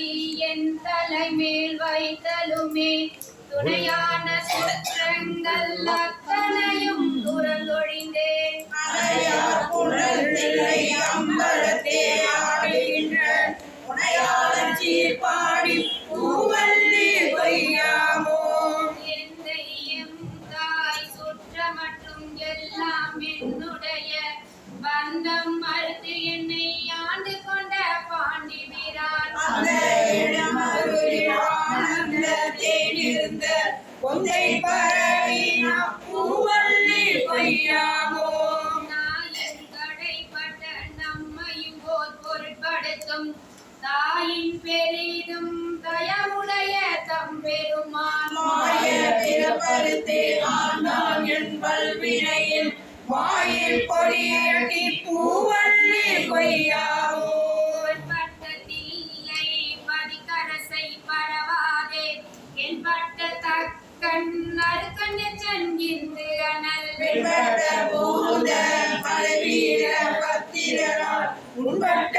திருவடி என் தலைமேல் வைத்தலுமே. துணையான சுற்றங்கள் அத்தனையும் துறந்தொழிந்தேன் அணையார் புனல் திரை அம்பலத்தே ஆடுகின்ற. உனையாளன் தாயின் பெரிதும் தயவுடைய தம்பெருமான் மாய பிறப்பருத்தே ஆண்டான் என் பல்வினையில் வாயில் பொடியடி பூவல்லி கொய்யாவோ பட்டத்தில்லை பதிக்கரசை பரவாதே. என் பட்ட தக்கன் அருக்கண்ண சென்கின்று அனல். பூத பலவீர பத்திரனார். உண்பட்ட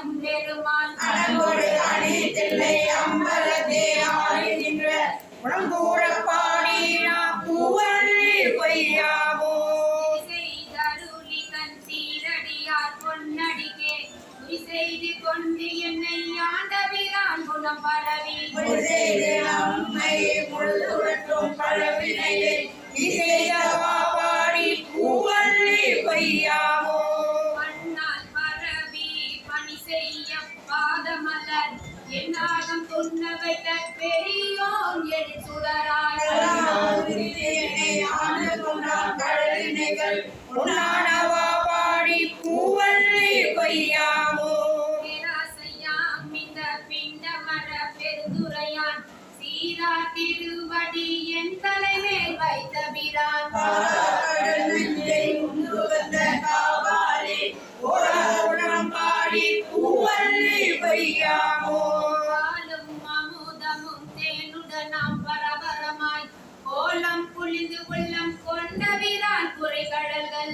வைத்து எம் பெருமான் அனங்கொடு அணித்தில்லை அம்பலத்தே ஆடுகின்ற உடம்பூட பாடினா பூவல்லி கொய்யாவோ செய்தருளி தன் சீரடியார் பொன்னடிக்கே செய்து கொண்டு என்னை ஆண்டவிரான் குணம் பரவி. செய்து நம்மை முழுதுரட்டும் பழவினையை பெரியோன் எழுச்சுடராய் பேராசையாம் கோலம் புலிந்து உள்ளம் கொண்ட வீரான் குறைகடல்கள்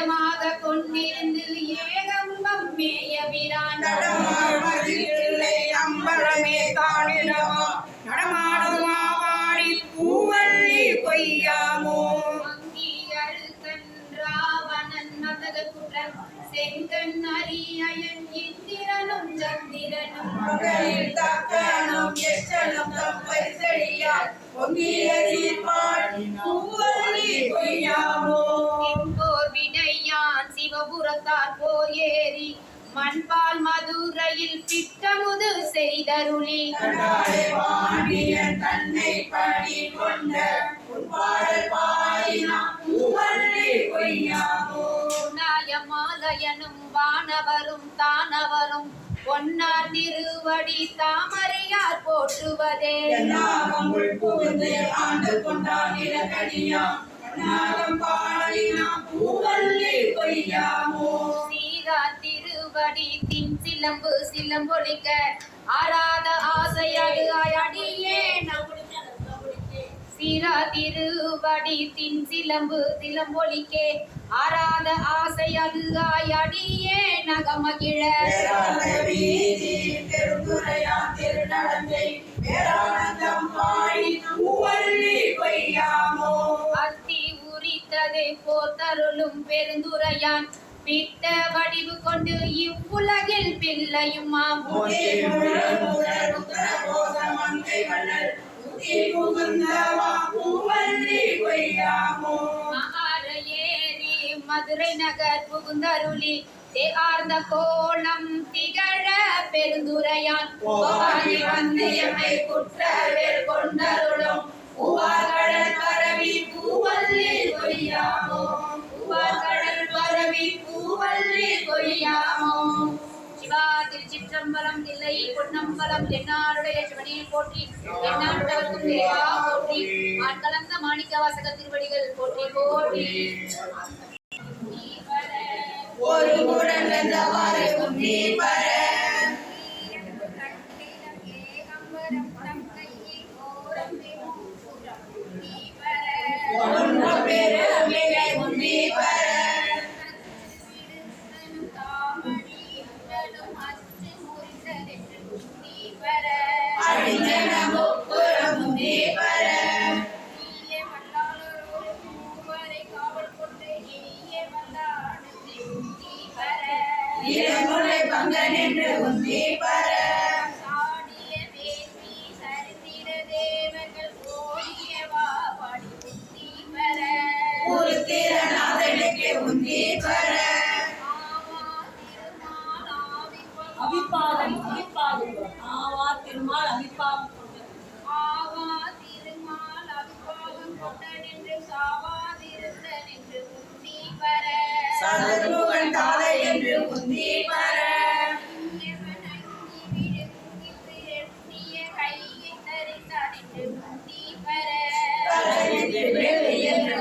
போதவையளித்திடு கொண்டிருந்து ஏகம்பம் மேய பிரான் தானவரும் தானவரும் ஒன்னார் திருவடி தாமரையார் போற்றுவதே. புகுந்து திருவடி தின் சிலம்பு சிலம்பொழிக்க ஆராத ஆசையாது அடியே நான் சீரா திருவடி தின் சிலம்பு சிலம்பொலிக்கே ஆராத ஆசை அது ஆயடியே நகமகிழ. அத்தி உரித்ததை போத்தருளும் பெருந்துரையான். பித்த வடிவு கொண்டு இவ்வுலகில் பிள்ளையுமா மதுரை நகர் புகுந்தருளி தேர்ந்த கோணம் திகழ பெருந்துரையான். வந்து எம்மை குற்றவேல் கொண்டருளும். உவாகடல் பரவி பூவல்லி கொய்யாமோ உவாகடல் பரவி பூவல்லி கொய்யாமோ சிற்றம்பலம் இல்லை பொன்னம்பலம் தென்னாருடைய சிவனே போற்றி தென்னாருடவர்க்கும் தேவா போற்றி ஆட்கலந்த மாணிக்க வாசக திருவடிகள் போற்றி போற்றி. ஒரு முரண் வந்தவாறு உன் தீபரே அவிப்பாதம் அவிப்பாது ஆவா திருமால் அவிப்பாகம் கொண்டது. ஆவா திருமால் அவிப்பாகம் கொண்டனென்று சாவாதிருந்த நின்று குந்தி வர. சதுர்முகன் தாலை என்று குந்தி வர. கையை என்று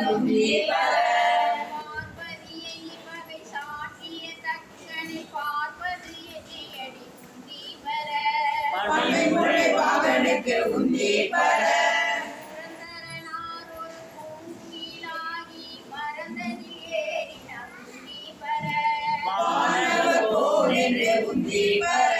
உனக்கு உந்தி பர உந்தி பர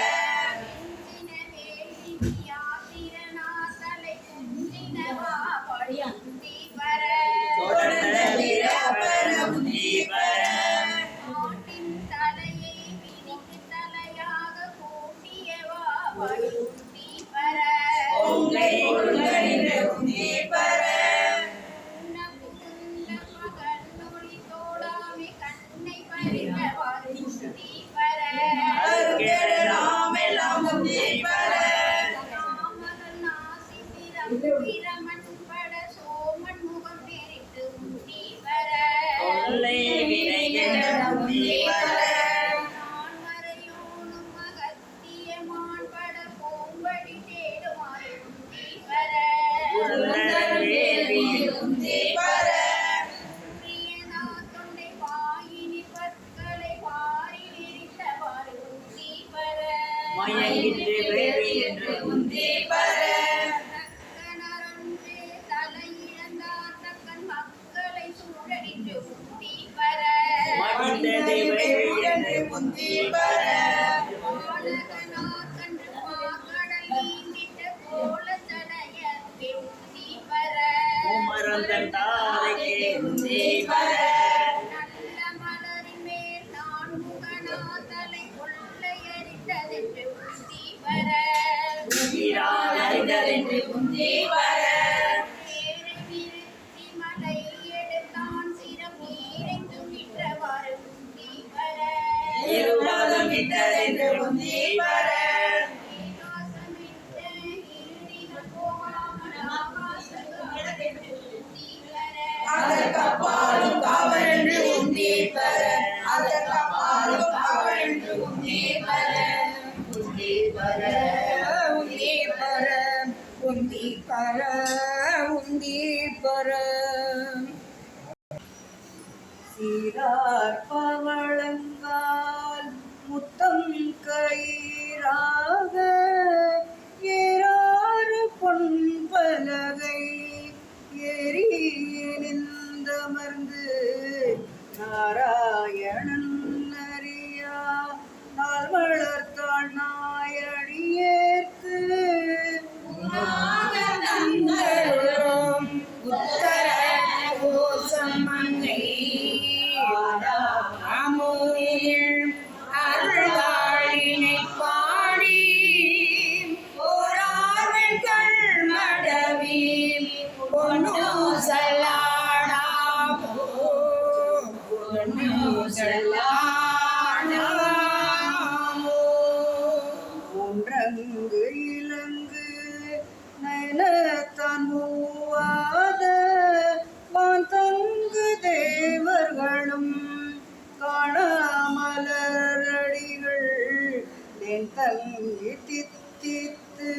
தங்கி தித்தித்து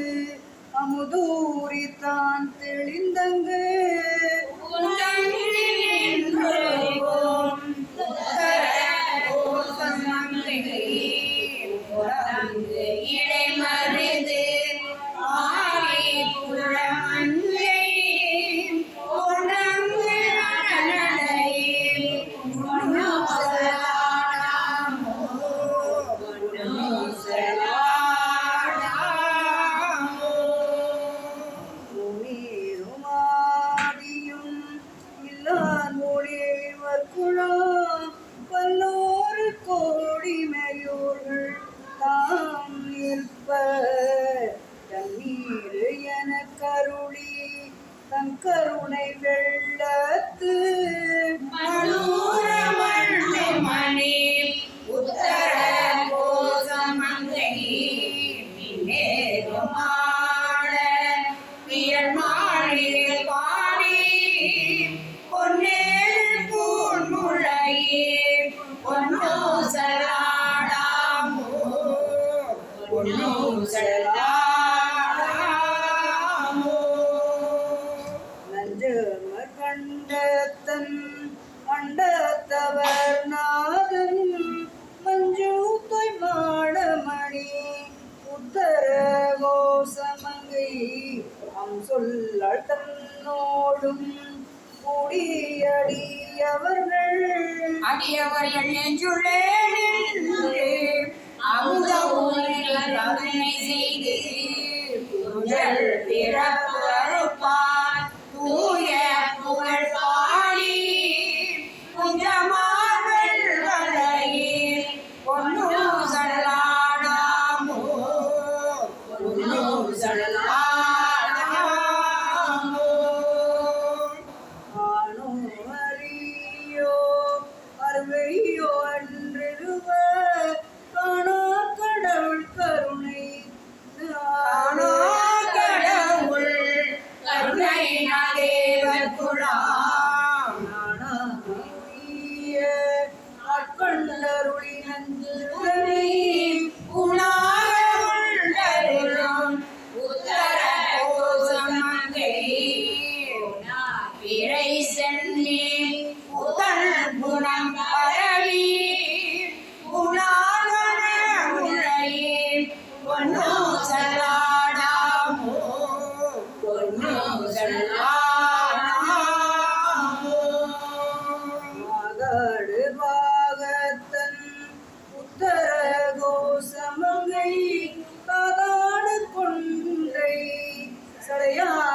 அமுதூரி தான் தெளிந்தங்கு करुण சொல்லால் தன்னோடும் கூடியடியவர்கள். அடியவர்கள் நெஞ்சுள்ளே நின்று செய்து பிறப்பு தந்தையா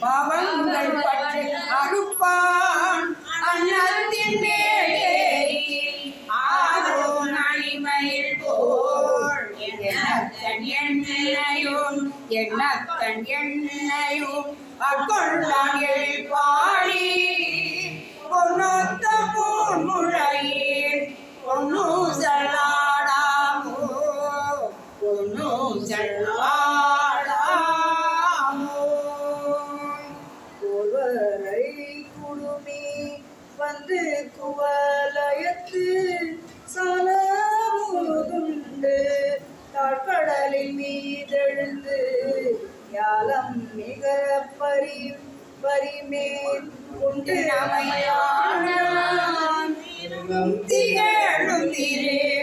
பாவங்கள் பற்றி அறுப்பான் அண்ணத்தின் மேலே ஆரோ நனிமையில் போல் என்னத்தன் எண்ணையும் என்னத்தன் எண்ணையும் அக்கொள்ளான் எழுப்பான் வரியும் வரிமேல் கொண்டு அமையான திகழும் திரே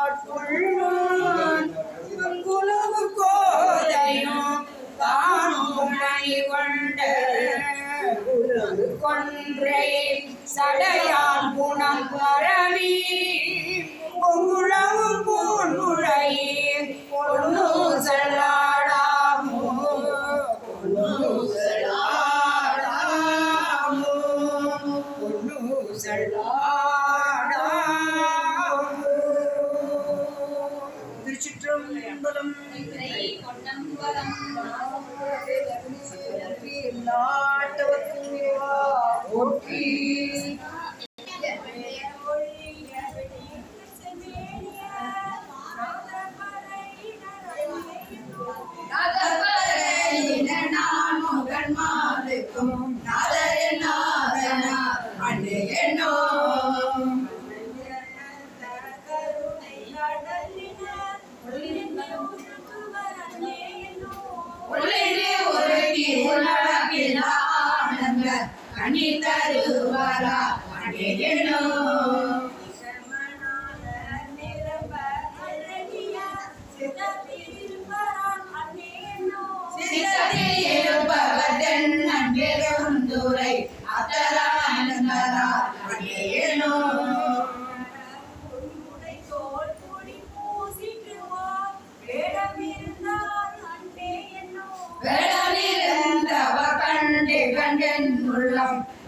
i'm thoughtful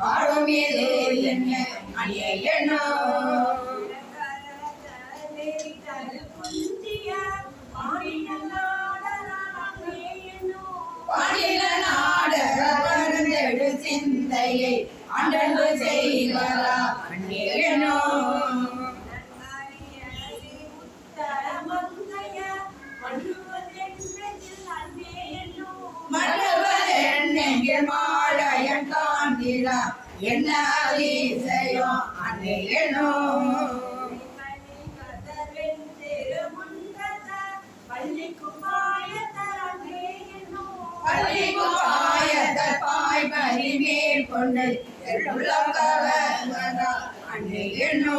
பாடும் ஏதோ என்ன அணியோ நிலா என்ன அதிசயம் அன்னையனோ மேற்கொண்டு அன்னையனோ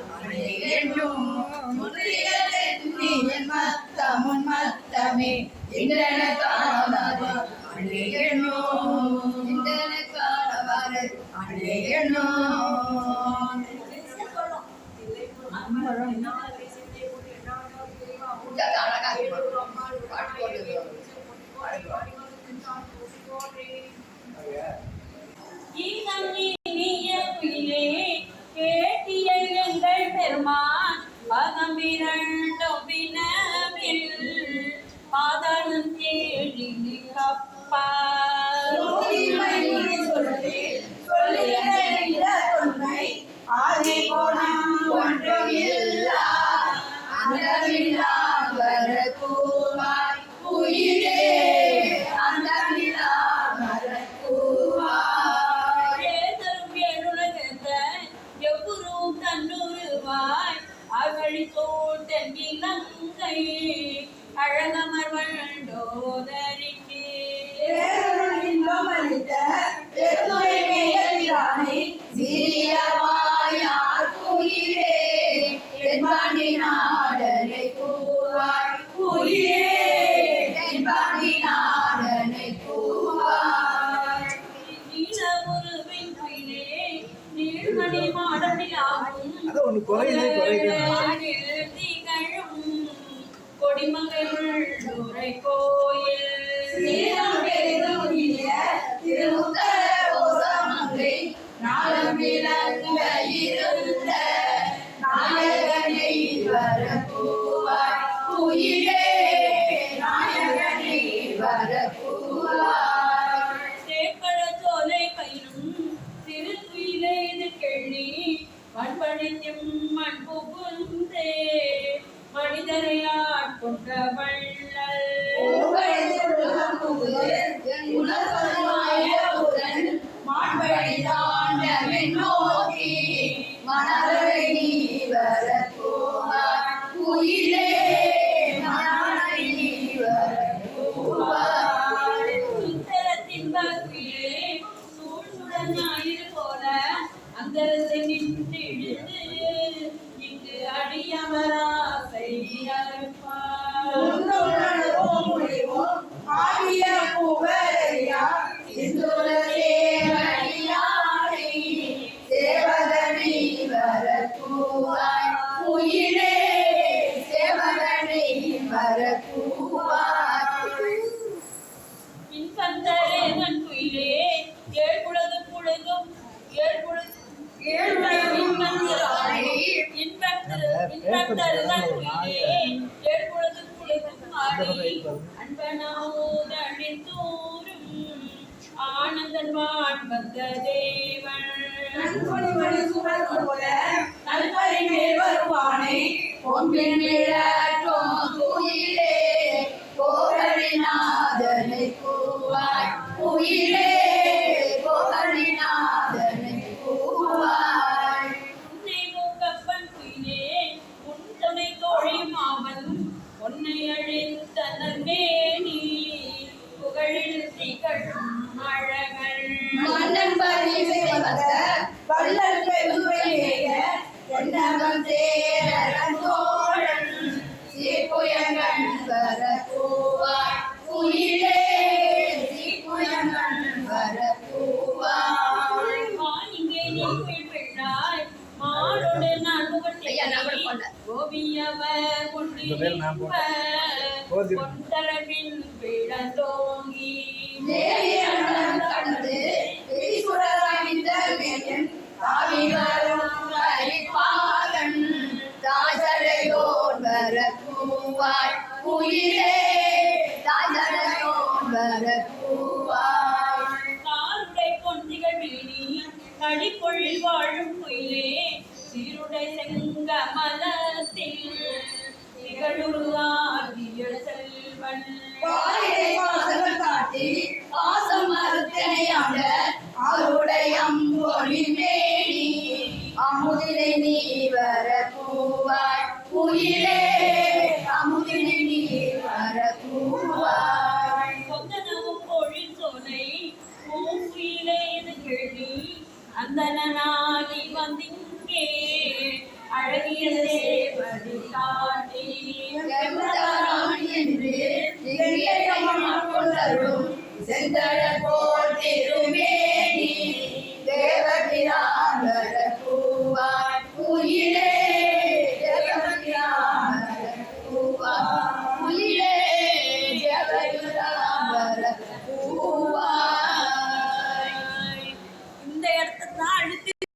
என்றும் முற்றியதென்னியல் மத்தமுன் மத்தமே. இந்திரன தானம் பெண்மகள் உரைக்கோ தோறும் ஆனந்தன் வாழ்வந்த தேவன். நன்கொடி சுவர் போல நல்வரை மேல் வருவானை ஒன்றின் தூயில் கொடியவர் கொண்டரவின் பிழந்தோங்கி தாசரையோர் வரப்பூவாய் உயிரே